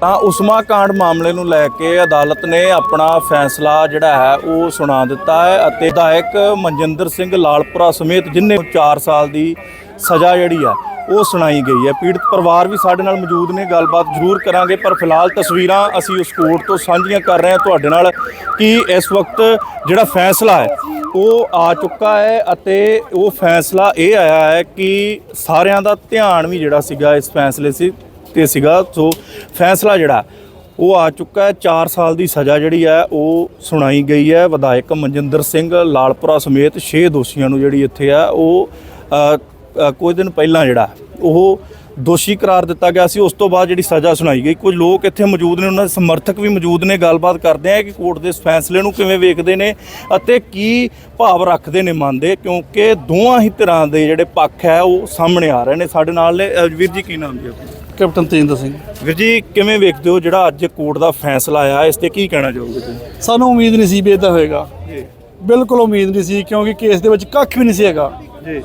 ਤਾਂ ਉਸਮਾ ਕਾਂਡ ਮਾਮਲੇ ਨੂੰ ਲੈ ਕੇ ਅਦਾਲਤ ਨੇ ਆਪਣਾ ਫੈਸਲਾ ਜਿਹੜਾ ਹੈ ਉਹ ਸੁਣਾ ਦਿੱਤਾ ਹੈ ਅਤੇ ਵਿਧਾਇਕ ਮਨਜਿੰਦਰ ਸਿੰਘ ਲਾਲਪੁਰਾ ਸਮੇਤ ਜਿਨ੍ਹਾਂ ਨੂੰ 4 ਸਾਲ ਦੀ ਸਜ਼ਾ ਜਿਹੜੀ ਆ ਉਹ ਸੁਣਾਈ ਗਈ ਹੈ। ਪੀੜਤ ਪਰਿਵਾਰ ਵੀ ਸਾਡੇ ਨਾਲ ਮੌਜੂਦ ਨੇ, ਗੱਲਬਾਤ ਜ਼ਰੂਰ ਕਰਾਂਗੇ, ਪਰ ਫਿਲਹਾਲ ਤਸਵੀਰਾਂ ਅਸੀਂ ਉਸ ਕੋਰਟ ਤੋਂ ਸਾਂਝੀਆਂ ਕਰ ਰਹੇ ਹਾਂ ਤੁਹਾਡੇ ਨਾਲ ਕਿ ਇਸ ਵਕਤ ਜਿਹੜਾ ਫੈਸਲਾ ਹੈ ਉਹ ਆ ਚੁੱਕਾ ਹੈ ਅਤੇ ਉਹ ਫੈਸਲਾ ਇਹ ਆਇਆ ਹੈ ਕਿ ਸਾਰਿਆਂ ਦਾ ਧਿਆਨ ਵੀ ਜਿਹੜਾ ਸੀਗਾ ਇਸ ਫੈਸਲੇ ਸੀ ਤੇ ਸੀਗਾ। ਸੋ ਫੈਸਲਾ ਜਿਹੜਾ, ਉਹ ਆ ਚੁੱਕਾ ਹੈ। 4 ਸਾਲ ਦੀ ਸਜ਼ਾ ਜਿਹੜੀ ਹੈ, ਉਹ ਸੁਣਾਈ ਗਈ ਹੈ। ਵਿਧਾਇਕ ਮਨਜਿੰਦਰ ਸਿੰਘ ਲਾਲਪੁਰਾ ਸਮੇਤ 6 ਦੋਸ਼ੀਆਂ ਨੂੰ ਜਿਹੜੀ ਇੱਥੇ ਆ, ਉਹ ਕੁਝ ਦਿਨ ਪਹਿਲਾਂ ਜਿਹੜਾ, ਉਹ ਦੋਸ਼ੀ ਕਰਾਰ ਦਿੱਤਾ ਗਿਆ ਸੀ। ਉਸ ਤੋਂ ਬਾਅਦ ਜਿਹੜੀ ਸਜ਼ਾ ਸੁਣਾਈ ਗਈ। ਕੁਝ ਲੋਕ ਇੱਥੇ ਮੌਜੂਦ ਨੇ, ਉਹਨਾਂ ਦੇ ਸਮਰਥਕ ਵੀ ਮੌਜੂਦ ਨੇ। ਗੱਲਬਾਤ ਕਰਦੇ ਆ ਕਿ ਕੋਰਟ ਦੇ ਇਸ ਫੈਸਲੇ ਨੂੰ ਕਿਵੇਂ ਵੇਖਦੇ ਨੇ ਅਤੇ ਕੀ ਭਾਵ ਰੱਖਦੇ ਨੇ ਮਨ ਦੇ, ਕਿਉਂਕਿ ਦੋਵਾਂ ਹੀ ਤਰ੍ਹਾਂ ਦੇ ਜਿਹੜੇ ਪੱਖ ਹੈ, ਉਹ ਸਾਹਮਣੇ ਆ ਰਹੇ ਨੇ ਸਾਡੇ ਨਾਲ ਨੇ। ਵੀਰ ਜੀ, ਕੀ ਨਾਮ ਜੀ ਆਪਣਾ? ਕੈਪਟਨ ਤੇਜਿੰਦਰ ਸਿੰਘ। ਵੀਰ ਜੀ ਕਿਵੇਂ ਵੇਖਦੇ ਹੋ ਜਿਹੜਾ ਅੱਜ ਕੋਰਟ ਦਾ ਫੈਸਲਾ ਆਇਆ? ਇਸ ਤੇ ਕੀ ਕਹਿਣਾ ਚਾਹੋਗੇ ਤੁਸੀਂ? ਸਾਨੂੰ ਉਮੀਦ ਨਹੀਂ ਸੀ ਵੀ ਇਦਾਂ ਹੋਏਗਾ। ਬਿਲਕੁਲ ਉਮੀਦ ਨਹੀਂ ਸੀ ਕਿਉਂਕਿ ਕੇਸ ਦੇ ਵਿੱਚ ਕੱਖ ਵੀ ਨਹੀਂ ਸੀ ਹੈਗਾ। ਜੀ।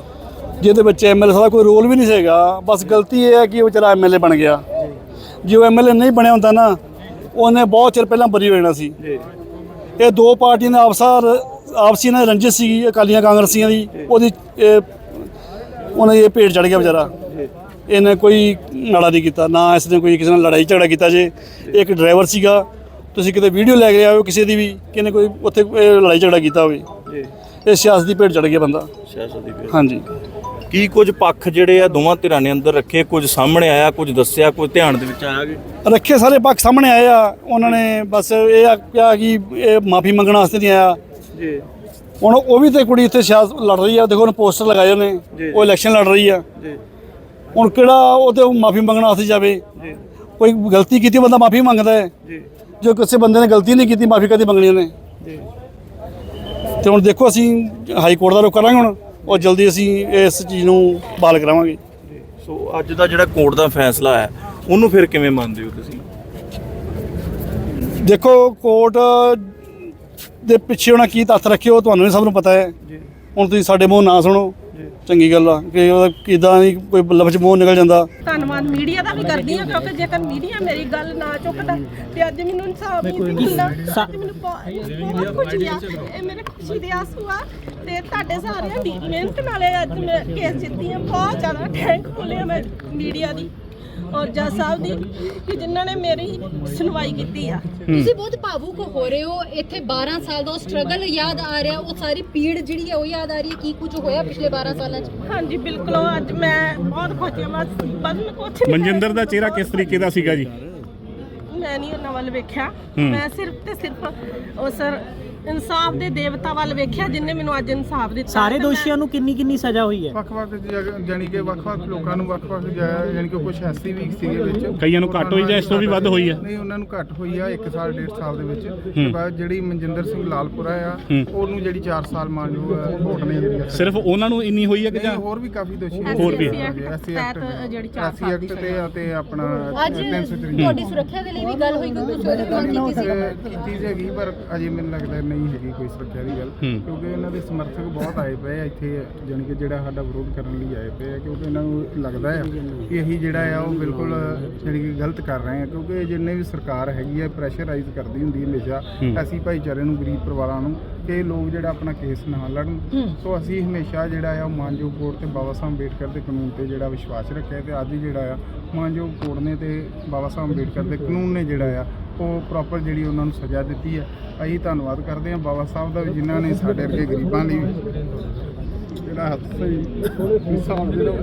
ਜਿਹਦੇ ਵਿੱਚ ਐਮਐਲਏ ਦਾ ਕੋਈ ਰੋਲ ਵੀ ਨਹੀਂ ਸੀ ਹੈਗਾ। ਬਸ ਗਲਤੀ ਇਹ ਹੈ ਕਿ ਉਹ ਵਿਚਾਰਾ ਐਮਐਲਏ ਬਣ ਗਿਆ। ਜੇ। ਉਹ ਐਮਐਲਏ ਨਹੀਂ ਬਣਿਆ ਹੁੰਦਾ ਨਾ ਉਹਨੇ ਬਹੁਤ ਚਿਰ ਪਹਿਲਾਂ ਬਰੀ ਹੋ ਜਾਣਾ ਸੀ। ਜੀ। ਇਹ ਦੋ ਪਾਰਟੀਆਂ ਦੇ ਆਪਸਾਰ ਆਪਸੀ ਨਾਲ ਰੰਜਿਸ਼ ਸੀ ਅਕਾਲੀਆਂ ਕਾਂਗਰਸੀਆਂ ਦੀ ਉਹਦੀ ਉਹਨੇ ਇਹ ਭੇਡ ਚੜ ਗਿਆ ਵਿਚਾਰਾ। ਇਹਨੇ ਕੋਈ ਨਾੜਾ ਨਹੀਂ ਕੀਤਾ ਨਾ ਇਸ ਨੇ ਕੋਈ ਕਿਸੇ ਨਾਲ ਲੜਾਈ ਝਗੜਾ ਕੀਤਾ ਜੇ। ਇੱਕ ਡਰਾਈਵਰ ਸੀਗਾ ਤੁਸੀਂ ਕਿਤੇ ਵੀਡੀਓ ਲੈ ਕੇ ਆਇਓ ਕਿਸੇ ਦੀ ਵੀ ਕਿਨੇ ਕੋਈ ਉੱਥੇ ਲੜਾਈ ਝਗੜਾ ਕੀਤਾ ਹੋਵੇ। ਜੀ। ਇਹ ਸਿਆਸਤ ਦੀ ਭੇਡ ਚੜ ਗਿਆ ਬੰਦਾ। ਸਿਆਸਤ ਦੀ ਫਿਰ। ਹਾਂਜੀ। ਕੀ ਕੁਝ ਪੱਖ ਜਿਹੜੇ ਆ ਦੋਵਾਂ ਧਿਰਾਂ ਨੇ ਅੰਦਰ ਰੱਖੇ? ਕੁਝ ਸਾਹਮਣੇ ਆਇਆ ਕੁਝ ਦੱਸਿਆ ਕੁਝ ਧਿਆਨ ਦੇ ਵਿੱਚ ਆਇਆ ਕਿ? ਰੱਖੇ ਸਾਰੇ ਪੱਖ ਸਾਹਮਣੇ ਆਏ ਆ ਉਹਨਾਂ ਨੇ ਬਸ ਇਹ ਆ ਕਿ ਇਹ ਮਾਫੀ ਮੰਗਣ ਵਾਸਤੇ ਨਹੀਂ ਆਇਆ। ਜੀ। ਹੁਣ ਉਹ ਵੀ ਤੇ ਕੁੜੀ ਇੱਥੇ ਸਿਆਸਤ ਲੜ ਰਹੀ ਆ ਦੇਖੋ ਉਹਨੇ ਪੋਸਟਰ ਲਗਾਏ ਉਹਨੇ। ਉਹ ਇਲੈਕਸ਼ਨ ਲੜ ਰਹੀ ਆ। ਜੀ। ਹੁਣ ਕਿਹੜਾ ਉਹ ਤੇ ਮਾਫੀ ਮੰਗਣ ਵਾਸਤੇ ਜਾਵੇ? ਕੋਈ ਗਲਤੀ ਕੀਤੀ ਬੰਦਾ ਮਾਫੀ ਮੰਗਦਾ ਹੈ? ਜੀ। ਜੋ ਕਿਸੇ ਬੰਦੇ ਨੇ ਗਲਤੀ ਨਹੀਂ ਕੀਤੀ ਮਾਫੀ ਕਦੀ ਮੰਗਣੀ ਉਹਨੇ? ਜੀ। ਤੇ ਹੁਣ ਦੇਖੋ ਅਸੀਂ ਹਾਈ ਕੋਰਟ ਦਾ ਰੁਖ ਕਰਾਂਗੇ ਹੁਣ ਔਰ ਜਲਦੀ ਅਸੀਂ ਇਸ ਚੀਜ਼ ਨੂੰ ਬਹਾਲ ਕਰਾਵਾਂਗੇ। ਸੋ ਅੱਜ ਦਾ ਜਿਹੜਾ ਕੋਰਟ ਦਾ ਫੈਸਲਾ ਹੈ ਉਹਨੂੰ ਫਿਰ ਕਿਵੇਂ ਮੰਨਦੇ ਹੋ ਤੁਸੀਂ? ਦੇਖੋ ਕੋਰਟ ਦੇ ਪਿੱਛੇ ਉਹਨਾਂ ਕੀ ਤੱਥ ਰੱਖੇ ਉਹ ਤੁਹਾਨੂੰ ਵੀ ਸਭ ਨੂੰ ਪਤਾ ਹੈ। ਜੀ। ਹੁਣ ਤੁਸੀਂ ਸਾਡੇ ਮੂੰਹ ਨਾ ਸੁਣੋ। ਚੰਗੀ ਗੱਲ ਆ ਕਿ ਉਹਦਾ ਕਿਦਾਂ ਨਹੀਂ ਕੋਈ ਲਫ਼ਜ਼ ਮੂੰਹ ਨਿਕਲ ਜਾਂਦਾ। ਧੰਨਵਾਦ ਮੀਡੀਆ ਦਾ ਵੀ ਕਰਦੀ ਹਾਂ ਕਿਉਂਕਿ ਜੇਕਰ ਮੀਡੀਆ ਮੇਰੀ ਗੱਲ ਨਾ ਚੁੱਕਦਾ ਤੇ ਅੱਜ ਮੈਨੂੰ ਇਨਸਾਫ ਨਹੀਂ ਮਿਲਦਾ ਅੱਜ ਮੈਨੂੰ ਬਹੁਤ ਬਹੁਤ ਖੁਸ਼ੀ ਆ ਇਹ ਮੇਰੇ ਖੁਸ਼ੀ ਦੇ ਆਂਸੂ ਆ ਤੇ ਤੁਹਾਡੇ ਸਾਰਿਆਂ ਦੀ ਮਿਹਨਤ ਨਾਲੇ ਅੱਜ ਮੈਂ ਕੇਸ ਜਿੱਤੀ ਆ ਬਹੁਤ ਜ਼ਿਆਦਾ ਥੈਂਕਫੁਲ ਆ ਮੈਂ ਮੀਡੀਆ ਦੀ। ਔਰ ਜੱਜ ਸਾਹਿਬ ਦੀ ਕਿ ਜਿਨ੍ਹਾਂ ਨੇ ਮੇਰੀ ਸੁਣਵਾਈ ਕੀਤੀ ਆ। ਤੁਸੀਂ ਬਹੁਤ ਭਾਵੁਕ ਹੋ ਰਹੇ ਹੋ। ਇੱਥੇ 12 ਸਾਲ ਦਾ ਸਟਰਗਲ ਯਾਦ ਆ ਰਿਹਾ। ਉਹ ਸਾਰੀ ਪੀੜ ਜਿਹੜੀ ਹੈ ਉਹ ਯਾਦ ਆ ਰਹੀ ਹੈ। ਕੀ ਕੁਝ ਹੋਇਆ ਪਿਛਲੇ 12 ਸਾਲਾਂ 'ਚ? ਹਾਂਜੀ ਬਿਲਕੁਲ। ਉਹ ਅੱਜ ਮੈਂ ਬਹੁਤ ਖੁਸ਼ ਹਾਂ। ਬਸ ਬਸ ਮੈਂ ਕੁਛ ਨਹੀਂ ਮਨਜਿੰਦਰ ਦਾ ਚਿਹਰਾ ਕਿਸ ਤਰੀਕੇ ਦਾ ਸੀਗਾ ਜੀ? ਮੈਂ ਨਹੀਂ ਉਹਨਾਂ ਵੱਲ ਵੇਖਿਆ। ਮੈਂ ਸਿਰਫ ਤੇ ਸਿਰਫ ਉਹ ਸਰ ਇਨਸਾਫ ਦੇ ਦੇਵਤਾ ਵੱਲ ਵੇਖਿਆ ਜਿਨਨੇ ਮੈਨੂੰ ਅੱਜ ਇਨਸਾਫ ਦਿੱਤਾ ਸਾਰੇ ਤੇ ਮੈਂ- ਦੋਸ਼ੀਆਂ ਨੂੰ ਕਿੰਨੀ ਕਿੰਨੀ ਸਜ਼ਾ ਹੋਈ ਹੈ? ਵੱਖ-ਵੱਖ ਜਗ੍ਹਾ- ਜਾਣੀ ਕਿ ਵੱਖ-ਵੱਖ ਲੋਕਾਂ ਨੂੰ ਵੱਖ-ਵੱਖ ਜਾਇਆ ਜਾਣੀ ਕਿ ਕੁਝ ਐਸੀ ਵੀ ਸੀਗੇ ਵਿੱਚ। ਕਈਆਂ ਨੂੰ ਘੱਟ ਹੋਈ ਜਾਂ ਇਸ ਤੋਂ ਵੀ ਵੱਧ ਹੋਈ ਆ ਨਹੀਂ ਉਹਨਾਂ ਨੂੰ ਘੱਟ ਹੋਈ ਆ 1 ਸਾਲ 1.5 ਸਾਲ ਦੇ ਵਿੱਚ। ਤੇ ਬਾਅਦ ਜਿਹੜੀ ਮਨਜਿੰਦਰ ਸਿੰਘ ਲਾਲਪੁਰਾ ਆ ਉਹਨੂੰ ਜਿਹੜੀ 4 ਸਾਲ ਮਾਨਯੋਗ ਕੋਰਟ ਨੇ ਜਿਹੜੀ ਆ। ਸਿਰਫ ਉਹਨਾਂ ਨੂੰ ਇੰਨੀ ਹੋਈ ਆ ਕਿ ਨਹੀਂ, ਜਾਂ ਹੋਰ ਵੀ ਕਾਫੀ ਦੋਸ਼ੀ ਹੋਰ ਵੀ। ਐਸੀ ਤਹਿਤ ਜਿਹੜੀ ਚਾਰ ਐਸੀ ਸਾਲ ਦੀ ਐਕਟ ਤੇ ਅਤੇ ਆਪਣਾ ਅੱਜ 303 ਤੁਹਾਡੀ ਸੁਰੱਖਿਆ ਦੇ ਲਈ ਵੀ ਗੱਲ ਹੋਈ ਕਿ ਤੁਸੀਂ ਉਹਦੇ ਨਾਲ ਕੀਤੀ ਸੀ। ਕੀਤੀ ਸੀ ਹੈਗੀ ਪਰ ਅਜੇ ਮੈਨੂੰ ਲੱਗਦਾ ਨਹੀਂ ਹੈਗੀ ਕੋਈ ਸੁਰੱਖਿਆ ਦੀ ਗੱਲ। ਕਿਉਂਕਿ ਇਹਨਾਂ ਦੇ ਸਮਰਥਕ ਬਹੁਤ ਆਏ ਪਏ ਆ ਇੱਥੇ ਜਾਣੀ ਕਿ ਜਿਹੜਾ ਸਾਡਾ ਵਿਰੋਧ ਕਰਨ ਲਈ ਆਏ ਪਏ ਆ ਕਿਉਂਕਿ ਇਹਨਾਂ ਨੂੰ ਲੱਗਦਾ ਹੈ ਕਿ ਅਸੀਂ ਜਿਹੜਾ ਆ ਉਹ ਬਿਲਕੁਲ ਜਾਣੀ ਕਿ ਗਲਤ ਕਰ ਰਹੇ ਆ। ਕਿਉਂਕਿ ਜਿੰਨੇ ਵੀ ਸਰਕਾਰ ਹੈਗੀ ਆ ਪ੍ਰੈਸ਼ਰਾਈਜ਼ ਕਰਦੀ ਹੁੰਦੀ ਹਮੇਸ਼ਾ। ਅਸੀਂ ਭਾਈਚਾਰੇ ਨੂੰ ਗਰੀਬ ਪਰਿਵਾਰਾਂ ਨੂੰ ਕਿ ਇਹ ਲੋਕ ਜਿਹੜਾ ਆਪਣਾ ਕੇਸ ਨਾ ਲੜਨ। ਸੋ ਅਸੀਂ ਹਮੇਸ਼ਾ ਜਿਹੜਾ ਆ ਉਹ ਮਾਨਯੋਗ ਕੋਰਟ ਤੇ ਬਾਬਾ ਸਾਹਿਬ ਅੰਬੇਡਕਰ ਦੇ ਕਾਨੂੰਨ ਤੇ ਜਿਹੜਾ ਵਿਸ਼ਵਾਸ ਰੱਖਿਆ ਤੇ ਅੱਜ ਹੀ ਜਿਹੜਾ ਆ ਮਾਨਯੋਗ ਕੋਰਟ ਨੇ ਤੇ ਬਾਬਾ ਸਾਹਿਬ ਅੰਬੇਡਕਰ ਦੇ ਕਾਨੂੰਨ ਨੇ ਜਿਹੜਾ ਆ ਉਹ ਪ੍ਰੋਪਰ ਜਿਹੜੀ ਉਹਨਾਂ ਨੂੰ ਸਜ਼ਾ ਦਿੱਤੀ ਹੈ ਅਸੀਂ ਧੰਨਵਾਦ ਕਰਦੇ ਹਾਂ ਬਾਬਾ ਸਾਹਿਬ ਦਾ ਵੀ ਜਿਨ੍ਹਾਂ ਨੇ ਸਾਡੇ ਵਰਗੇ ਗਰੀਬਾਂ ਲਈ ਜਿਹੜਾ ਹੱਥ ਸਹੀ ਇਨਸਾਫ ਜਿਹੜਾ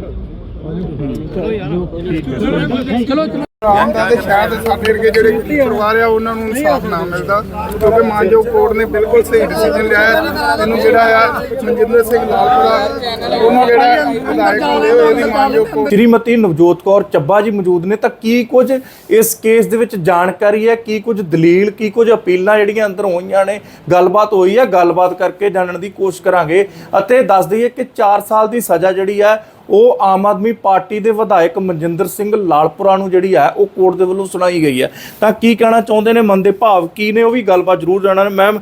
ਆਮਦਾ ਤੇ ਸ਼ਾਇਦ ਸਾਡੇ ਵਰਗੇ ਜਿਹੜੇ ਪਰਿਵਾਰ ਆ ਉਹਨਾਂ ਨੂੰ ਇਨਸਾਫ ਨਾ ਮਿਲਦਾ। ਕਿਉਂਕਿ ਮਾਨਯੋਗ ਕੋਰਟ ਨੇ ਬਿਲਕੁਲ ਸਹੀ ਡਿਸੀਜਨ ਲਿਆ ਹੈ। ਇਹਨੂੰ ਜਿਹੜਾ ਆ, ਮਨਜਿੰਦਰ ਸਿੰਘ ਲਾਲਪੁਰਾ, ਉਹਨੂੰ ਜਿਹੜਾ ਵਿਧਾਇਕ ਹੋਏ ਇਹਦੀ ਮਾਨਯੋਗ ਕੋਰਟ ਸ਼੍ਰੀਮਤੀ ਨਵਜੋਤ ਕੌਰ ਚੱਬਾ ਜੀ ਮੌਜੂਦ ਨੇ, ਤਾਂ ਕੀ ਕੁਝ ਇਸ ਕੇਸ ਦੇ ਵਿੱਚ ਜਾਣਕਾਰੀ ਹੈ? ਕੀ ਕੁਝ ਦਲੀਲ, ਕੀ ਕੁਝ ਅਪੀਲਾਂ ਜਿਹੜੀਆਂ ਅੰਦਰ ਹੋਈਆਂ ਨੇ? ਗੱਲਬਾਤ ਹੋਈ ਹੈ ਗੱਲਬਾਤ ਕਰਕੇ ਜਾਣਨ ਦੀ ਕੋਸ਼ਿਸ਼ ਕਰਾਂਗੇ। ਅਤੇ ਦੱਸ ਦਈਏ ਕਿ 4 ਸਾਲ ਦੀ ਸਜ਼ਾ ਜਿਹੜੀ ਹੈ ਉਹ ਆਮ ਆਦਮੀ ਪਾਰਟੀ ਦੇ ਵਿਧਾਇਕ ਮਨਜਿੰਦਰ ਸਿੰਘ ਲਾਲਪੁਰਾ ਨੂੰ ਜਿਹੜੀ ਹੈ ਉਹ ਕੋਰਟ ਦੇ ਵੱਲੋਂ ਸੁਣਾਈ ਗਈ ਹੈ। ਤਾਂ ਕੀ ਕਹਿਣਾ ਚਾਹੁੰਦੇ ਨੇ? ਮਨ ਦੇ ਭਾਵ ਕੀ ਨੇ? ਉਹ ਵੀ ਗੱਲਬਾਤ ਜ਼ਰੂਰ ਜਾਣਨ। ਮੈਮ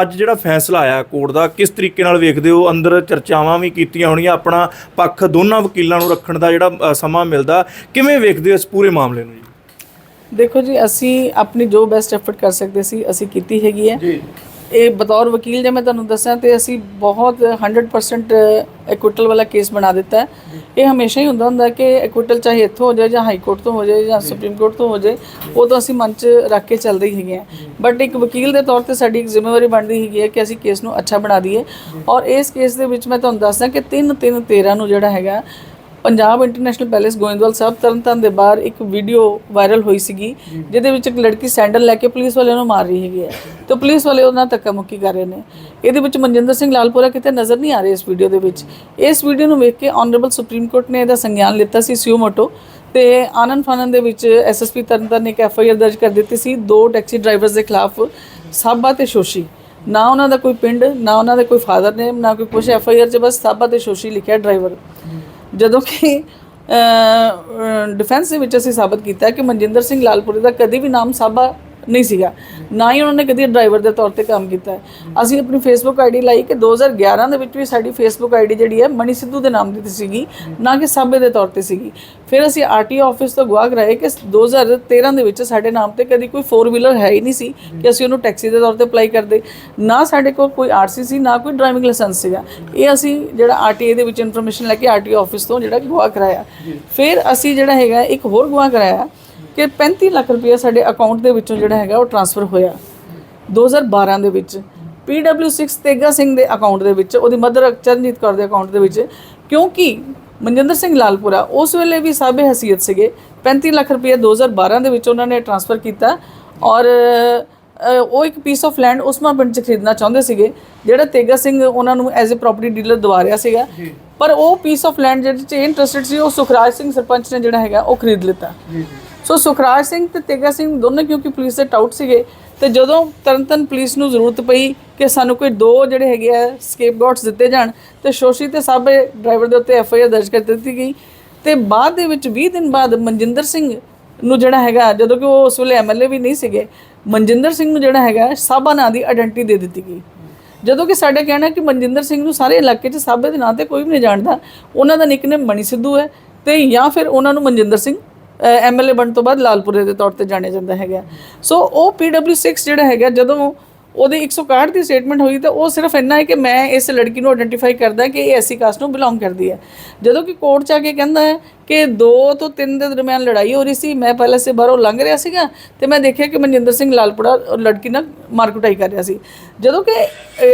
ਅੱਜ ਜਿਹੜਾ ਫੈਸਲਾ ਆਇਆ ਕੋਰਟ ਦਾ ਕਿਸ ਤਰੀਕੇ ਨਾਲ ਵੇਖਦੇ ਹੋ? ਅੰਦਰ ਚਰਚਾਵਾਂ ਵੀ ਕੀਤੀਆਂ ਹੋਣੀਆਂ ਆਪਣਾ ਪੱਖ ਦੋਨਾਂ ਵਕੀਲਾਂ ਨੂੰ ਰੱਖਣ ਦਾ ਜਿਹੜਾ ਸਮਾਂ ਮਿਲਦਾ ਕਿਵੇਂ ਵੇਖਦੇ ਹੋ ਇਸ ਪੂਰੇ ਮਾਮਲੇ ਨੂੰ ਜੀ? ਦੇਖੋ ਜੀ ਅਸੀਂ ਆਪਣੀ ਜੋ ਬੈਸਟ ਐਫਰਟ ਕਰ ਸਕਦੇ ਸੀ ਅਸੀਂ ਕੀਤੀ ਹੈਗੀ ਹੈ। ਜੀ। ਇਹ ਬਤੌਰ ਵਕੀਲ ਜੇ ਮੈਂ ਤੁਹਾਨੂੰ ਦੱਸਾਂ ਤੇ ਅਸੀਂ ਬਹੁਤ 100% ਐਕੁਇਟਲ ਵਾਲਾ ਕੇਸ ਬਣਾ ਦਿੱਤਾ ਹੈ। ਇਹ ਹਮੇਸ਼ਾ ਹੀ ਹੁੰਦਾ ਹੁੰਦਾ ਕਿ ਐਕੁਇਟਲ ਚਾਹੇ ਇੱਥੋਂ ਹੋ ਜਾਏ ਜਾਂ ਹਾਈ ਕੋਰਟ ਤੋਂ ਹੋ ਜਾਏ ਜਾਂ ਸੁਪਰੀਮ ਕੋਰਟ ਤੋਂ ਹੋ ਜਾਏ, ਉਹ ਤਾਂ ਅਸੀਂ ਮਨ 'ਚ ਰੱਖ ਕੇ ਚੱਲਦੇ ਹੀ ਹੈਗੇ ਆ ਬਟ ਇੱਕ ਵਕੀਲ ਦੇ ਤੌਰ ਤੇ ਸਾਡੀ ਇੱਕ ਜ਼ਿੰਮੇਵਾਰੀ ਬਣਦੀ ਹੈਗੀ ਹੈ ਕਿ ਅਸੀਂ ਕੇਸ ਨੂੰ ਅੱਛਾ ਬਣਾ ਦਈਏ। ਔਰ ਇਸ ਕੇਸ ਦੇ ਵਿੱਚ ਮੈਂ ਤੁਹਾਨੂੰ ਦੱਸਦਾ ਕਿ 3 3 13 ਨੂੰ ਜਿਹੜਾ ਹੈਗਾ ਪੰਜਾਬ ਇੰਟਰਨੈਸ਼ਨਲ ਪੈਲੇਸ ਗੋਇੰਦਵਾਲ ਸਾਹਿਬ ਤਰਨਤਾਰਨ ਦੇ ਬਾਹਰ ਇੱਕ ਵੀਡੀਓ ਵਾਇਰਲ ਹੋਈ ਸੀਗੀ, ਜਿਹਦੇ ਵਿੱਚ ਇੱਕ ਲੜਕੀ ਸੈਂਡਲ ਲੈ ਕੇ ਪੁਲਿਸ ਵਾਲਿਆਂ ਨੂੰ ਮਾਰ ਰਹੀ ਹੈਗੀ ਹੈ। ਤੇ ਪੁਲਿਸ ਵਾਲੇ ਉਹਨਾਂ ਧੱਕਾ ਮੁੱਕੀ ਕਰ ਰਹੇ ਨੇ। ਇਹਦੇ ਵਿੱਚ ਮਨਜਿੰਦਰ ਸਿੰਘ ਲਾਲਪੁਰਾ ਕਿਤੇ ਨਜ਼ਰ ਨਹੀਂ ਆ ਰਿਹਾ ਇਸ ਵੀਡੀਓ ਦੇ ਵਿੱਚ। ਇਸ ਵੀਡੀਓ ਨੂੰ ਵੇਖ ਕੇ ਆਨਰੇਬਲ ਸੁਪਰੀਮ ਕੋਰਟ ਨੇ ਇਹਦਾ ਸੰਗਿਆਨ ਲਿੱਤਾ ਸੀ ਸਿਓ ਮੋਟੋ ਤੇ ਆਨੰਦ ਫਾਨਨ ਦੇ ਵਿੱਚ ਐਸਐਸਪੀ ਤਰਨਤਾਰਨ ਨੇ ਇੱਕ ਐਫਆਈਆਰ ਦਰਜ ਕਰ ਦਿੱਤੀ ਸੀ। ਦੋ ਟੈਕਸੀ ਡਰਾਈਵਰਸ ਦੇ ਖਿਲਾਫ ਸਾਬਾ ਤੇ ਸ਼ੋਸ਼ੀ। ਨਾ ਉਹਨਾਂ ਦਾ ਕੋਈ ਪਿੰਡ, ਨਾ ਉਹਨਾਂ ਦੇ ਕੋਈ ਫਾਦਰ ਨੇਮ ਨਾ ਕੋਈ ਕੁਛ ਐਫਆਈਆਰ 'ਚ, ਬਸ ਸਾਬਾ ਤੇ ਸ਼ੋਸ਼ੀ ਲਿਖਿਆ ਡਰਾਈਵਰ ਜਦੋਂ ਕਿ ਡਿਫੈਂਸ ਦੇ ਵਿੱਚ ਅਸੀਂ ਸਾਬਤ ਕੀਤਾ ਕਿ ਮਨਜਿੰਦਰ ਸਿੰਘ ਲਾਲਪੁਰੇ ਦਾ ਕਦੀ ਵੀ ਨਾਮ ਸਾਬਾ ਨਹੀਂ ਸੀਗਾ। ਨਾ ਹੀ ਉਹਨਾਂ ਨੇ ਕਦੀ ਡਰਾਈਵਰ ਦੇ ਤੌਰ ਤੇ ਕੰਮ ਕੀਤਾ ਅਸੀਂ ਆਪਣੀ ਫੇਸਬੁੱਕ ਆਈਡੀ ਲਾਈ ਕਿ 2011 ਦੇ ਵਿੱਚ ਵੀ ਸਾਡੀ ਫੇਸਬੁੱਕ ਆਈਡੀ ਜਿਹੜੀ ਹੈ ਮਣੀ ਸਿੱਧੂ ਦੇ ਨਾਮ ਦੀ ਸੀਗੀ, ਨਾ ਕਿ ਸਾਬੇ ਦੇ ਤੌਰ ਤੇ ਸੀਗੀ। ਫਿਰ ਅਸੀਂ ਆਰਟੀਓ ਆਫਿਸ ਤੋਂ ਗਵਾਹ ਕਰਾਏ ਕਿ 2013 ਦੇ ਵਿੱਚ ਸਾਡੇ ਨਾਮ ਤੇ ਕਦੀ ਕੋਈ 4 ਵੀਲਰ ਹੈ ਹੀ ਨਹੀਂ ਸੀ ਕਿ ਅਸੀਂ ਉਹਨੂੰ ਟੈਕਸੀ ਦੇ ਤੌਰ ਤੇ ਅਪਲਾਈ ਕਰਦੇ। ਨਾ ਸਾਡੇ ਕੋਲ ਕੋਈ ਆਰਸੀ ਸੀ, ਨਾ ਕੋਈ ਡਰਾਈਵਿੰਗ ਲਾਇਸੈਂਸ ਸੀਗਾ। ਇਹ ਅਸੀਂ ਜਿਹੜਾ ਆਰਟੀਏ ਦੇ ਵਿੱਚ ਇਨਫੋਰਮੇਸ਼ਨ ਲੈ ਕੇ ਆਰਟੀਓ ਆਫਿਸ ਤੋਂ ਜਿਹੜਾ ਗਵਾਹ ਕਰਾਇਆ। ਫਿਰ ਅਸੀਂ ਜਿਹੜਾ ਹੈਗਾ ਇੱਕ ਹੋਰ ਗਵਾਹ ਕਰਾਇਆ ਕਿ 35 ਲੱਖ ਰੁਪਏ ਸਾਡੇ ਅਕਾਊਂਟ ਦੇ ਵਿੱਚੋਂ ਜਿਹੜਾ ਹੈਗਾ ਉਹ ਟ੍ਰਾਂਸਫਰ ਹੋਇਆ। 2012 ਦੇ ਵਿੱਚ PW6 ਤੇਗਾ ਸਿੰਘ ਦੇ ਅਕਾਊਂਟ ਦੇ ਵਿੱਚ ਉਹਦੀ ਮਦਰ ਚਰਨਜੀਤ ਕੌਰ ਦੇ ਅਕਾਊਂਟ ਦੇ ਵਿੱਚ ਕਿਉਂਕਿ ਮਨਜਿੰਦਰ ਸਿੰਘ ਲਾਲਪੁਰਾ ਉਸ ਵੇਲੇ ਵੀ ਸਾਬੇ ਹਸੀਅਤ ਸੀਗੇ। 35 ਲੱਖ ਰੁਪਏ 2012 ਦੇ ਵਿੱਚ ਉਹਨਾਂ ਨੇ ਟ੍ਰਾਂਸਫਰ ਕੀਤਾ ਔਰ ਉਹ ਇੱਕ ਪੀਸ ਆਫ ਲੈਂਡ ਉਸਮਾ ਪਿੰਡ 'ਚ ਖਰੀਦਣਾ ਚਾਹੁੰਦੇ ਸੀਗੇ ਜਿਹੜਾ ਤੇਗਾ ਸਿੰਘ ਉਹਨਾਂ ਨੂੰ ਐਜ਼ ਅ ਪ੍ਰਾਪਰਟੀ ਡੀਲਰ ਦਵਾ ਰਿਹਾ ਸੀਗਾ। ਪਰ ਉਹ ਪੀਸ ਆਫ ਲੈਂਡ ਜਿਹੜੇ 'ਚ ਇੰਟਰਸਟਡ ਸੀ ਉਹ ਸੁਖਰਾਜ ਸਿੰਘ ਸਰਪੰਚ ਨੇ ਜਿਹੜਾ ਹੈਗਾ ਉਹ ਖਰੀਦ ਲਿੱਤਾ। ਸੋ ਸੁਖਰਾਜ ਸਿੰਘ ਤੇ ਤੇਗਾ ਸਿੰਘ ਦੋਨੇ ਕਿਉਂਕਿ ਪੁਲਿਸ ਦੇ ਟਾਊਟ ਸੀਗੇ, ਤੇ ਜਦੋਂ ਤਰਨਤਨ ਪੁਲਿਸ ਨੂੰ ਜ਼ਰੂਰਤ ਪਈ ਕਿ ਸਾਨੂੰ ਕੋਈ ਦੋ ਜਿਹੜੇ ਹੈਗੇ ਆ ਸਕੇਪਗੋਟਸ ਦਿੱਤੇ ਜਾਣ, ਤੇ ਸ਼ੋਸ਼ੀ ਤੇ ਸਾਬੇ ਡਰਾਈਵਰ ਦੇ ਉੱਤੇ ਐਫ ਆਈ ਆਰ ਦਰਜ ਕਰ ਦਿੱਤੀ ਗਈ। ਤੇ ਬਾਅਦ ਦੇ ਵਿੱਚ 20 ਦਿਨ ਬਾਅਦ ਮਨਜਿੰਦਰ ਸਿੰਘ ਨੂੰ ਜਿਹੜਾ ਹੈਗਾ, ਜਦੋਂ ਕਿ ਉਹ ਉਸ ਵੇਲੇ ਐਮਐਲਏ ਵੀ ਨਹੀਂ ਸੀਗੇ, ਮਨਜਿੰਦਰ ਸਿੰਘ ਨੂੰ ਜਿਹੜਾ ਹੈਗਾ ਸਾਬਾ ਨਾਂ ਦੀ ਆਇਡੈਂਟੀ ਦੇ ਦਿੱਤੀ ਗਈ। ਜਦੋਂ ਕਿ ਸਾਡੇ ਕਹਿਣਾ ਕਿ ਮਨਜਿੰਦਰ ਸਿੰਘ ਨੂੰ ਸਾਰੇ ਇਲਾਕੇ 'ਚ ਸਾਬੇ ਦੇ ਨਾਂ ਤੇ ਕੋਈ ਵੀ ਨਹੀਂ ਜਾਣਦਾ, ਉਹਨਾਂ ਦਾ ਨਿਕਨੇਮ ਮਣੀ ਸਿੱਧੂ ਹੈ, ਤੇ ਜਾਂ ਫਿਰ ਉਹਨਾਂ ਨੂੰ ਮਨਜਿੰਦਰ ਸਿੰਘ ਐਮਐਲਏ ਬਣਨ ਤੋਂ ਬਾਅਦ ਲਾਲਪੁਰੇ ਦੇ ਤੌਰ ਤੇ ਜਾਣਿਆ ਜਾਂਦਾ ਹੈਗਾ। ਸੋ ਉਹ PW6 ਜਿਹੜਾ ਹੈਗਾ, ਜਦੋਂ ਉਹਦੇ 161 ਦੀ ਸਟੇਟਮੈਂਟ ਹੋਈ, ਤਾਂ ਉਹ ਸਿਰਫ ਇੰਨਾ ਹੈ ਕਿ ਮੈਂ ਇਸ ਲੜਕੀ ਨੂੰ ਆਇਡੈਂਟੀਫਾਈ ਕਰਦਾ ਕਿ ਇਹ ਐਸੀ ਕਾਸਟ ਨੂੰ ਬਿਲੋਂਗ ਕਰਦੀ ਹੈ। ਜਦੋਂ ਕਿ ਕੋਰਟ 'ਚ ਆ ਕੇ ਕਹਿੰਦਾ ਹੈ ਕਿ 2 ਤੋਂ 3 ਦੇ ਦਰਮਿਆਨ ਲੜਾਈ ਹੋ ਰਹੀ ਸੀ, ਮੈਂ ਪਹਿਲੇ ਸੇ ਬਾਹਰੋਂ ਲੰਘ ਰਿਹਾ ਸੀਗਾ, ਤੇ ਮੈਂ ਦੇਖਿਆ ਕਿ ਮਨਜਿੰਦਰ ਸਿੰਘ ਲਾਲਪੁਰਾ ਲੜਕੀ ਨਾਲ ਮਾਰਕੁਟਾਈ ਕਰ ਰਿਹਾ ਸੀ। ਜਦੋਂ ਕਿ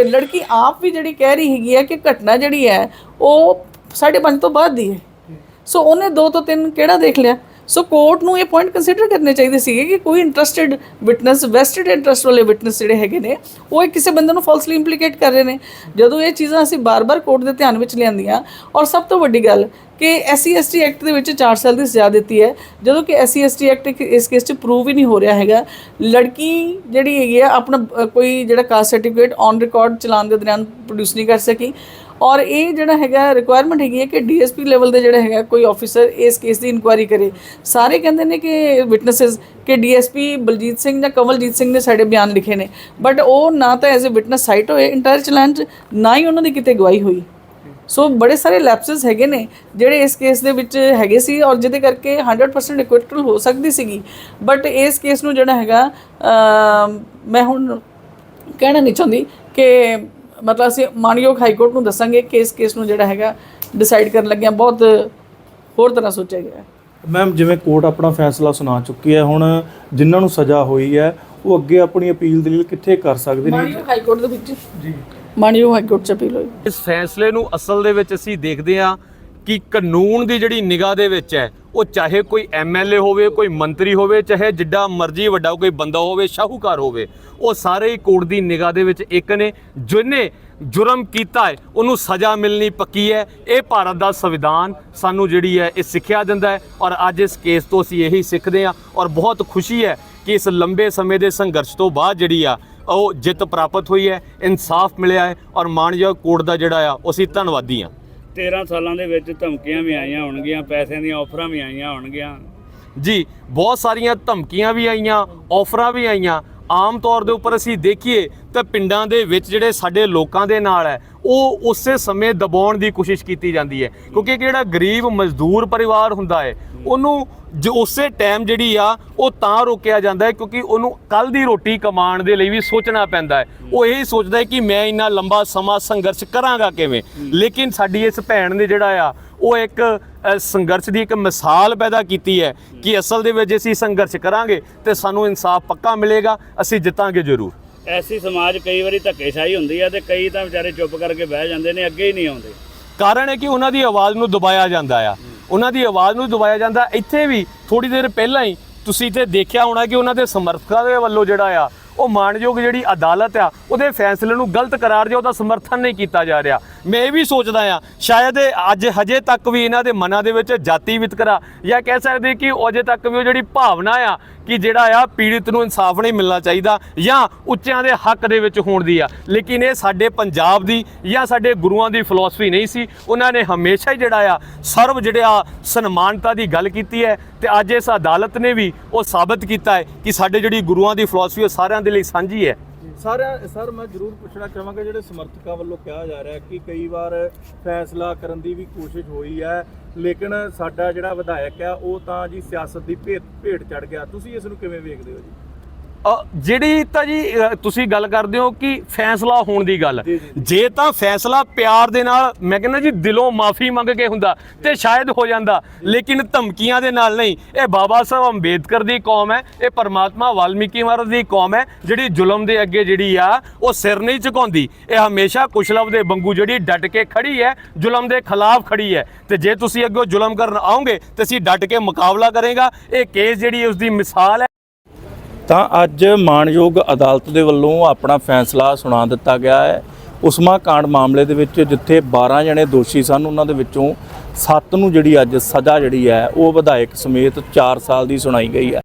ਲੜਕੀ ਆਪ ਵੀ ਜਿਹੜੀ ਕਹਿ ਰਹੀ ਹੈਗੀ ਹੈ ਕਿ ਘਟਨਾ ਜਿਹੜੀ ਹੈ, ਉਹ 5:30 ਤੋਂ ਬਾਅਦ ਦੀ ਹੈ। ਸੋ ਉਹਨੇ 2 ਤੋਂ 3 ਕਿਹੜਾ ਦੇਖ ਲਿਆ? ਸੋ ਕੋਰਟ ਨੂੰ ਇਹ ਪੁਆਇੰਟ ਕੰਸੀਡਰ ਕਰਨੇ ਚਾਹੀਦੇ ਸੀਗੇ ਕਿ ਕੋਈ ਇੰਟਰਸਟਿਡ ਵਿਟਨੈਸ ਵੈਸਟਡ ਇੰਟਰਸਟ ਵਾਲੇ ਵਿਟਨੈਸ ਜਿਹੜੇ ਹੈਗੇ ਨੇ, ਉਹ ਇਹ ਕਿਸੇ ਬੰਦੇ ਨੂੰ ਫਾਲਸਲੀ ਇੰਪਲੀਕੇਟ ਕਰ ਰਹੇ ਨੇ। ਜਦੋਂ ਇਹ ਚੀਜ਼ਾਂ ਅਸੀਂ ਬਾਰ-ਬਾਰ ਕੋਰਟ ਦੇ ਧਿਆਨ ਵਿੱਚ ਲਿਆਂਦੀਆਂ, ਔਰ ਸਭ ਤੋਂ ਵੱਡੀ ਗੱਲ ਕਿ ਐਸਸੀ ਐਸਟੀ ਐਕਟ ਦੇ ਵਿੱਚ 4 ਸਾਲ ਦੀ ਸਜ਼ਾ ਦਿੱਤੀ ਹੈ। ਜਦੋਂ ਕਿ ਐਸਸੀ ਐਸਟੀ ਐਕਟ ਇਸ ਕੇਸ 'ਚ ਪ੍ਰੂਵ ਹੀ ਨਹੀਂ ਹੋ ਰਿਹਾ ਹੈਗਾ। ਲੜਕੀ ਜਿਹੜੀ ਹੈਗੀ ਆ, ਆਪਣਾ ਕੋਈ ਜਿਹੜਾ ਕਾਸਟ ਸਰਟੀਫਿਕੇਟ ਔਨ ਰਿਕਾਰਡ ਚਲਾਉਣ ਦੇ ਦੌਰਾਨ ਪ੍ਰੋਡਿਊਸ ਨਹੀਂ ਕਰ ਸਕੀ। ਔਰ ਇਹ ਜਿਹੜਾ ਹੈਗਾ ਰਿਕੁਆਇਰਮੈਂਟ ਹੈਗੀ ਹੈ ਕਿ ਡੀਐਸਪੀ ਲੈਵਲ ਦੇ ਜਿਹੜਾ ਹੈਗਾ ਕੋਈ ਆਫੀਸਰ ਇਸ ਕੇਸ ਦੀ ਇਨਕੁਆਇਰੀ ਕਰੇ। ਸਾਰੇ ਕਹਿੰਦੇ ਨੇ ਕਿ ਵਿਟਨੈਸਸ ਕਿ ਡੀਐਸਪੀ ਬਲਜੀਤ ਸਿੰਘ ਜਾਂ ਕਮਲਜੀਤ ਸਿੰਘ ਨੇ ਸਾਡੇ ਬਿਆਨ ਲਿਖੇ ਨੇ। ਬਟ ਉਹ ਨਾ ਤਾਂ ਐਜ਼ ਅ ਵਿਟਨੈਸ ਸਾਈਟ ਹੋਏ ਇੰਟਾਇਰ ਚਲਾਨ 'ਚ ਨਾ ਹੀ ਉਹਨਾਂ ਦੀ ਕਿਤੇ ਗਵਾਹੀ ਹੋਈ। ਸੋ ਬੜੇ ਸਾਰੇ ਲੈਪਸਸ ਹੈਗੇ ਨੇ ਜਿਹੜੇ ਇਸ ਕੇਸ ਦੇ ਵਿੱਚ ਹੈਗੇ ਸੀ ਔਰ ਜਿਹਦੇ ਕਰਕੇ 100% ਇਕੁਇਟਲ ਹੋ ਸਕਦੀ ਸੀਗੀ। ਬਟ ਇਸ ਕੇਸ ਨੂੰ ਜਿਹੜਾ ਹੈਗਾ ਮੈਂ ਹੁਣ ਕਹਿਣਾ ਨਹੀਂ ਚਾਹੁੰਦੀ ਕਿ ਮਤਲਬ ਅਸੀਂ ਮਾਨਯੋਗ ਹਾਈ ਕੋਰਟ ਨੂੰ ਦੱਸਾਂਗੇ ਕਿ ਇਸ ਕੇਸ ਨੂੰ ਜਿਹੜਾ ਹੈਗਾ ਡਿਸਾਈਡ ਕਰਨ ਲੱਗਿਆ ਬਹੁਤ ਹੋਰ ਤਰ੍ਹਾਂ ਸੋਚਿਆ ਗਿਆ ਹੈ। ਮੈਮ ਜਿਵੇਂ ਕੋਰਟ ਆਪਣਾ ਫੈਸਲਾ ਸੁਣਾ ਚੁੱਕੀ ਹੈ ਹੁਣ ਜਿਨ੍ਹਾਂ ਨੂੰ ਸਜ਼ਾ ਹੋਈ ਹੈ ਉਹ ਅੱਗੇ ਆਪਣੀ ਅਪੀਲ ਦਲੀਲ ਕਿੱਥੇ ਕਰ ਸਕਦੇ ਨੇ? ਮਾਨਯੋਗ ਹਾਈ ਕੋਰਟ ਦੇ ਵਿੱਚ? ਜੀ। ਮਾਨਯੋਗ ਹਾਈ ਕੋਰਟ ਚ ਅਪੀਲ ਹੋਈ। ਇਸ ਫੈਸਲੇ ਨੂੰ ਅਸਲ ਦੇ ਵਿੱਚ ਅਸੀਂ ਦੇਖਦੇ ਹਾਂ ਕਿ ਕਾਨੂੰਨ ਦੀ ਜਿਹੜੀ ਨਿਗਾਹ ਦੇ ਵਿੱਚ ਹੈ, ਉਹ ਚਾਹੇ ਕੋਈ ਐਮਐਲਏ ਹੋਵੇ, ਕੋਈ ਮੰਤਰੀ ਹੋਵੇ, ਚਾਹੇ ਜਿੱਡਾ ਮਰਜ਼ੀ ਵੱਡਾ ਕੋਈ ਬੰਦਾ ਹੋਵੇ, ਸ਼ਾਹੂਕਾਰ ਹੋਵੇ, ਉਹ ਸਾਰੇ ਹੀ ਕੋਰਟ ਦੀ ਨਿਗਾਹ ਦੇ ਵਿੱਚ ਇੱਕ ਨੇ, ਜਿਹਨੇ ਜੁਰਮ ਕੀਤਾ ਹੈ, ਉਹਨੂੰ ਸਜ਼ਾ ਮਿਲਣੀ ਪੱਕੀ ਹੈ। ਇਹ ਭਾਰਤ ਦਾ ਸੰਵਿਧਾਨ ਸਾਨੂੰ ਜਿਹੜੀ ਹੈ, ਇਹ ਸਿੱਖਿਆ ਦਿੰਦਾ ਹੈ ਔਰ ਅੱਜ ਇਸ ਕੇਸ ਤੋਂ ਅਸੀਂ ਇਹੀ ਸਿੱਖਦੇ ਹਾਂ ਔਰ ਬਹੁਤ ਖੁਸ਼ੀ ਹੈ ਕਿ ਇਸ ਲੰਬੇ ਸਮੇਂ ਦੇ ਸੰਘਰਸ਼ ਤੋਂ ਬਾਅਦ ਜਿਹੜੀ ਆ, ਉਹ ਜਿੱਤ ਪ੍ਰਾਪਤ ਹੋਈ ਹੈ, ਇਨਸਾਫ ਮਿਲਿਆ ਹੈ ਔਰ ਮਾਨਯੋਗ ਕੋਰਟ ਦਾ ਜਿਹੜਾ ਆ, ਉਹ ਅਸੀਂ ਧੰਨਵਾਦੀ ਹਾਂ। 13 ਸਾਲਾਂ ਦੇ ਵਿੱਚ ਧਮਕੀਆਂ ਵੀ ਆਈਆਂ ਹੋਣਗੀਆਂ, ਪੈਸਿਆਂ ਦੀਆਂ ਆਫਰਾਂ ਵੀ ਆਈਆਂ ਹੋਣਗੀਆਂ। ਜੀ, ਬਹੁਤ ਸਾਰੀਆਂ ਧਮਕੀਆਂ ਵੀ ਆਈਆਂ ਆਫਰਾਂ ਵੀ ਆਈਆਂ। ਆਮ ਤੌਰ ਦੇ ਉੱਪਰ ਅਸੀਂ ਦੇਖੀਏ ਤਾਂ ਪਿੰਡਾਂ ਦੇ ਵਿੱਚ ਜਿਹੜੇ ਸਾਡੇ ਲੋਕਾਂ ਦੇ ਨਾਲ ਹੈ ਉਹ ਉਸੇ ਸਮੇਂ ਦਬਾਉਣ ਦੀ ਕੋਸ਼ਿਸ਼ ਕੀਤੀ ਜਾਂਦੀ ਹੈ। ਕਿਉਂਕਿ ਜਿਹੜਾ ਗਰੀਬ ਮਜ਼ਦੂਰ ਪਰਿਵਾਰ ਹੁੰਦਾ ਹੈ, ਉਹਨੂੰ ਜੋ ਉਸੇ ਟਾਈਮ ਜਿਹੜੀ ਆ, ਉਹ ਤਾਂ ਰੋਕਿਆ ਜਾਂਦਾ ਹੈ ਕਿਉਂਕਿ ਉਹਨੂੰ ਕੱਲ ਦੀ ਰੋਟੀ ਕਮਾਉਣ ਦੇ ਲਈ ਵੀ ਸੋਚਣਾ ਪੈਂਦਾ ਹੈ। ਉਹ ਇਹ ਸੋਚਦਾ ਹੈ ਕਿ ਮੈਂ ਇੰਨਾ ਲੰਬਾ ਸਮਾਂ ਸੰਘਰਸ਼ ਕਰਾਂਗਾ ਕਿਵੇਂ? ਲੇਕਿਨ ਸਾਡੀ ਇਸ ਭੈਣ ਨੇ ਜਿਹੜਾ ਆ, ਉਹ ਇੱਕ ਸੰਘਰਸ਼ ਦੀ ਇੱਕ ਮਿਸਾਲ ਪੈਦਾ ਕੀਤੀ ਹੈ ਕਿ ਅਸਲ ਦੇ ਵਿੱਚ ਜੇ ਅਸੀਂ ਸੰਘਰਸ਼ ਕਰਾਂਗੇ ਤੇ ਸਾਨੂੰ ਇਨਸਾਫ ਪੱਕਾ ਮਿਲੇਗਾ, ਅਸੀਂ ਜਿੱਤਾਂਗੇ ਜ਼ਰੂਰ। ਐਸੀ ਸਮਾਜ ਕਈ ਵਾਰੀ ਧੱਕੇਸ਼ਾਹੀ ਹੁੰਦੀ ਹੈ ਤੇ ਕਈ ਤਾਂ ਵਿਚਾਰੇ ਚੁੱਪ ਕਰਕੇ ਬਹਿ ਜਾਂਦੇ ਨੇ, ਅੱਗੇ ਹੀ ਨਹੀਂ ਆਉਂਦੇ। ਕਾਰਨ ਹੈ ਕਿ ਉਹਨਾਂ ਦੀ ਆਵਾਜ਼ ਨੂੰ ਦਬਾਇਆ ਜਾਂਦਾ ਆ। ਉਹਨਾਂ ਦੀ ਆਵਾਜ਼ ਨੂੰ ਦਬਾਇਆ ਜਾਂਦਾ, ਇੱਥੇ ਵੀ ਥੋੜੀ ਦੇਰ ਪਹਿਲਾਂ ਹੀ ਤੁਸੀਂ ਇੱਥੇ ਦੇਖਿਆ ਹੋਣਾ ਕਿ ਉਹਨਾਂ ਦੇ ਸਮਰਥਕਾਂ ਦੇ ਵੱਲੋਂ ਜਿਹੜਾ ਆ, ਉਹ ਮਾਣਯੋਗ ਜਿਹੜੀ ਅਦਾਲਤ ਆ, ਉਹਦੇ ਫੈਸਲੇ ਨੂੰ ਗਲਤ ਕਰਾਰ ਦਿਆ ਉਹਦਾ ਸਮਰਥਨ ਨਹੀਂ ਕੀਤਾ ਜਾ ਰਿਹਾ। ਮੈਂ ਇਹ ਵੀ ਸੋਚਦਾ ਆ, ਸ਼ਾਇਦ ਅੱਜ ਹਜੇ ਤੱਕ ਵੀ ਇਹਨਾਂ ਦੇ ਮਨਾਂ ਦੇ ਵਿੱਚ ਜਾਤੀ ਵਿਤਕਰਾ ਜਾਂ ਕਹਿ ਸਕਦੇ ਕਿ ਅਜੇ ਤੱਕ ਵੀ ਉਹ ਜਿਹੜੀ ਭਾਵਨਾ ਆ ਕਿ ਜਿਹੜਾ ਆ ਪੀੜਿਤ ਨੂੰ ਇਨਸਾਫ ਨਹੀਂ ਮਿਲਣਾ ਚਾਹੀਦਾ ਜਾਂ ਉੱਚਿਆਂ ਦੇ ਹੱਕ ਦੇ ਵਿੱਚ ਹੋਣ ਦੀ ਆ। ਲੇਕਿਨ ਇਹ ਸਾਡੇ ਪੰਜਾਬ ਦੀ ਜਾਂ ਸਾਡੇ ਗੁਰੂਆਂ ਦੀ ਫਿਲਾਸਫੀ ਨਹੀਂ ਸੀ। ਉਹਨਾਂ ਨੇ ਹਮੇਸ਼ਾ ਹੀ ਜਿਹੜਾ ਆ ਸਰਵ ਜਿਹੜਾ ਸਨਮਾਨਤਾ ਦੀ ਗੱਲ ਕੀਤੀ ਹੈ ਤੇ ਅੱਜ ਇਸ ਅਦਾਲਤ ਨੇ ਵੀ ਉਹ ਸਾਬਤ ਕੀਤਾ ਹੈ ਕਿ ਸਾਡੇ ਜਿਹੜੀ ਗੁਰੂਆਂ ਦੀ ਫਿਲਾਸਫੀ ਉਹ ਸਾਰਿਆਂ ਦੇ ਲਈ ਸਾਂਝੀ ਹੈ। ਸਾਰਿਆਂ ਸਰ ਮੈਂ ਜ਼ਰੂਰ ਪੁੱਛਣਾ ਚਾਹਾਂਗਾ, ਜਿਹੜੇ ਸਮਰਥਕਾਂ ਵੱਲੋਂ ਕਿਹਾ ਜਾ ਰਿਹਾ ਕਿ ਕਈ ਵਾਰ ਫੈਸਲਾ ਕਰਨ ਦੀ ਵੀ ਕੋਸ਼ਿਸ਼ ਹੋਈ ਹੈ, ਲੇਕਿਨ ਸਾਡਾ ਜਿਹੜਾ ਵਿਧਾਇਕ ਹੈ, ਉਹ ਤਾਂ ਜੀ ਸਿਆਸਤ ਦੀ ਭੇਟ ਭੇਟ ਚੜ ਗਿਆ। ਤੁਸੀਂ ਇਸ ਨੂੰ ਕਿਵੇਂ ਵੇਖਦੇ ਹੋ ਜੀ? ਜਿਹੜੀ ਤਾਂ ਜੀ ਤੁਸੀਂ ਗੱਲ ਕਰਦੇ ਹੋ ਕਿ ਫੈਸਲਾ ਹੋਣ ਦੀ ਗੱਲ। ਜੇ ਤਾਂ ਫੈਸਲਾ ਪਿਆਰ ਦੇ ਨਾਲ ਮੈਂ ਕਹਿੰਦਾ ਜੀ ਦਿਲੋਂ ਮਾਫੀ ਮੰਗ ਕੇ ਹੁੰਦਾ ਤੇ ਸ਼ਾਇਦ ਹੋ ਜਾਂਦਾ ਲੇਕਿਨ ਧਮਕੀਆਂ ਦੇ ਨਾਲ ਨਹੀਂ। ਇਹ ਬਾਬਾ ਸਾਹਿਬ ਅੰਬੇਦਕਰ ਦੀ ਕੌਮ ਹੈ ਇਹ ਪਰਮਾਤਮਾ ਵਾਲਮੀਕੀ ਮਹਾਰਾਜ ਦੀ ਕੌਮ ਹੈ ਜਿਹੜੀ ਜ਼ੁਲਮ ਦੇ ਅੱਗੇ ਜਿਹੜੀ ਆ ਉਹ ਸਿਰ ਨਹੀਂ ਝੁਕਾਉਂਦੀ। ਇਹ ਹਮੇਸ਼ਾ ਕੁਸ਼ਲਵ ਦੇ ਵਾਂਗੂ ਜਿਹੜੀ ਡਟ ਕੇ ਖੜੀ ਹੈ ਜ਼ੁਲਮ ਦੇ ਖਿਲਾਫ ਖੜੀ ਹੈ। ਤੇ ਜੇ ਤੁਸੀਂ ਅੱਗੋਂ ਜ਼ੁਲਮ ਕਰਨ ਆਓਗੇ ਤੇ ਅਸੀਂ ਡਟ ਕੇ ਮੁਕਾਬਲਾ ਕਰੇਗਾ। ਇਹ ਕੇਸ ਜਿਹੜੀ ਉਸ ਦੀ ਮਿਸਾਲ ਹੈ। ਤਾਂ ਅੱਜ ਮਾਣਯੋਗ ਅਦਾਲਤ ਦੇ ਵੱਲੋਂ ਆਪਣਾ ਫੈਸਲਾ ਸੁਣਾ ਦਿੱਤਾ ਗਿਆ ਹੈ। ਉਸਮਾ ਕਾਂਡ ਮਾਮਲੇ ਦੇ ਵਿੱਚ ਜਿੱਥੇ 12 ਜਣੇ ਦੋਸ਼ੀ ਸਨ, ਉਹਨਾਂ ਦੇ ਵਿੱਚੋਂ 7 ਨੂੰ ਜਿਹੜੀ ਅੱਜ ਸਜ਼ਾ ਜਿਹੜੀ ਹੈ, ਉਹ ਵਿਧਾਇਕ ਸਮੇਤ 4 ਸਾਲ ਦੀ ਸੁਣਾਈ ਗਈ ਹੈ।